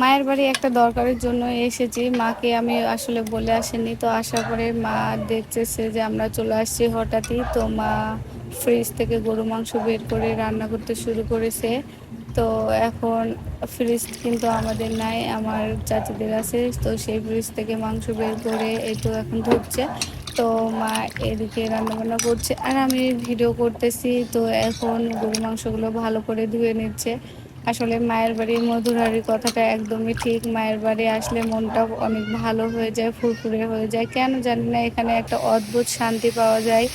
বাড়ি একটা দরকারের জন্য এসেছি। মাকে আমি আসলে বলে আসেনি। তো আসার পরে মা দেখতেছে যে আমরা চলে আসছি হঠাৎই। তো মা ফ্রিজ থেকে গরু মাংস বের করে রান্না করতে শুরু করেছে। তো এখন ফ্রিজ কিন্তু আমাদের নাই, আমার চাচিদের আছে। তো সেই ফ্রিজ থেকে মাংস বের করে এই তো এখন ধরছে। তো মা এদিকে রান্নাবান্না করছে। আর আমি ভিডিও করতেছি। তো এখন গরু মাংসগুলো ভালো করে ধুয়ে নিচ্ছে। আসলে মায়ের বাড়ির মধুরারির কথাটা একদমই ঠিক। মায়ের বাড়ি আসলে মনটা অনেক ভালো হয়ে যায়, ফুরফুরে হয়ে যায়। কেন জানি না, এখানে একটা অদ্ভুত শান্তি পাওয়া যায়।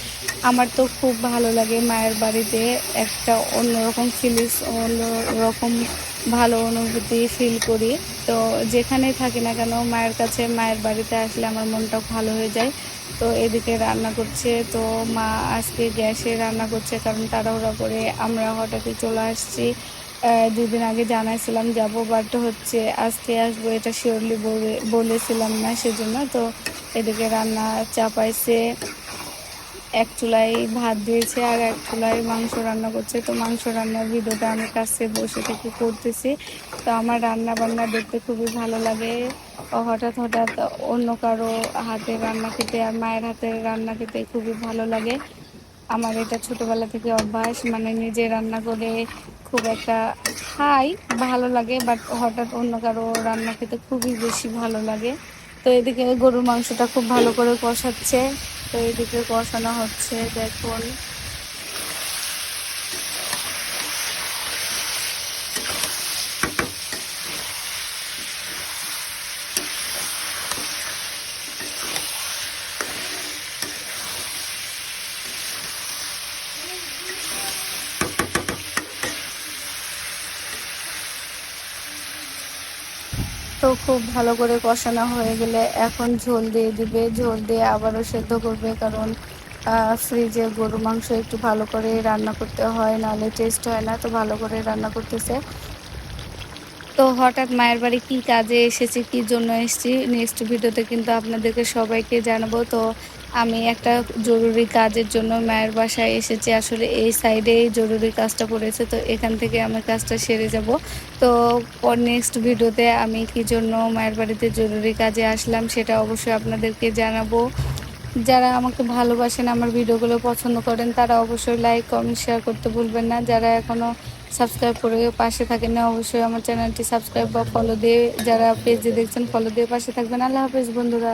আমার তো খুব ভালো লাগে মায়ের বাড়িতে একটা অন্যরকম ফিলিংস অন্যরকম ভালো অনুভূতি ফিল করি। তো যেখানে থাকি না কেন, মায়ের কাছে, মায়ের বাড়িতে আসলে আমার মনটা ভালো হয়ে যায়। তো এদিকে রান্না করছে, তো মা আজকে গ্যাসে রান্না করছে কারণ তাড়াহুড়া করে আমরা হঠাৎই চলে আসছি। দুদিন আগে জানাইছিলাম যাব বাট হচ্ছে আজকে আসব এটা শিওরলি বলেছিলাম না সেজন্য। তো এদিকে রান্না চাপাইছে। এক চুলায় ভাত দিয়েছে আর এক চুলায় মাংস রান্না করছে। তো মাংস রান্নার ভিডিওটা আমি কাছে বসে থেকে করতেছি। তো আমার রান্না বান্না দেখতে খুবই ভালো লাগে। হঠাৎ হঠাৎ অন্য কারও হাতে রান্না খেতে আর মায়ের হাতে রান্না খেতে খুবই ভালো লাগে। আমার এটা ছোটোবেলা থেকে অভ্যাস মানে নিজে রান্না করে খুব একটা খাই, ভালো লাগে বাট হঠাৎ অন্য কারও রান্না খেতে খুবই বেশি ভালো লাগে। তো এদিকে গরুর মাংসটা খুব ভালো করে কষাচ্ছে। তো বসানো হচ্ছে দেখুন। তো খুব ভালো করে কষানো হয়ে গেলে এখন ঝোল দিয়ে দিবে। ঝোল দিয়ে আবারও সেদ্ধ করবে কারণ ফ্রিজে গরু মাংস একটু ভালো করে রান্না করতে হয়, নাহলে টেস্ট হয় না। তো ভালো করে রান্না করতেছে। তো হঠাৎ মায়ের বাড়ি কী কাজে এসেছি, কী জন্য এসেছি নেক্সট ভিডিওতে কিন্তু আপনাদেরকে সবাইকে জানাব। তো আমি একটা জরুরি কাজের জন্য মায়ের বাসায় এসেছি, আসলে এই সাইডে জরুরি কাজটা পড়েছে তো এখান থেকে আমি কাজটা সেরে যাব। তো নেক্সট ভিডিওতে আমি কি জন্য মায়ের বাড়িতে জরুরি কাজে আসলাম সেটা অবশ্যই আপনাদেরকে জানাব। যারা আমাকে ভালোবাসেন, আমার ভিডিওগুলো পছন্দ করেন, তারা অবশ্যই লাইক কমেন্ট শেয়ার করতে ভুলবেন না। যারা এখনও সাবস্ক্রাইব করে পাশে থাকেন না অবশ্যই আমার চ্যানেলটি সাবস্ক্রাইব বা ফলো দিয়ে, যারা পেজে দেখছেন ফলো দিয়ে পাশে থাকবেন। আল্লাহ হাফেজ বন্ধুরা।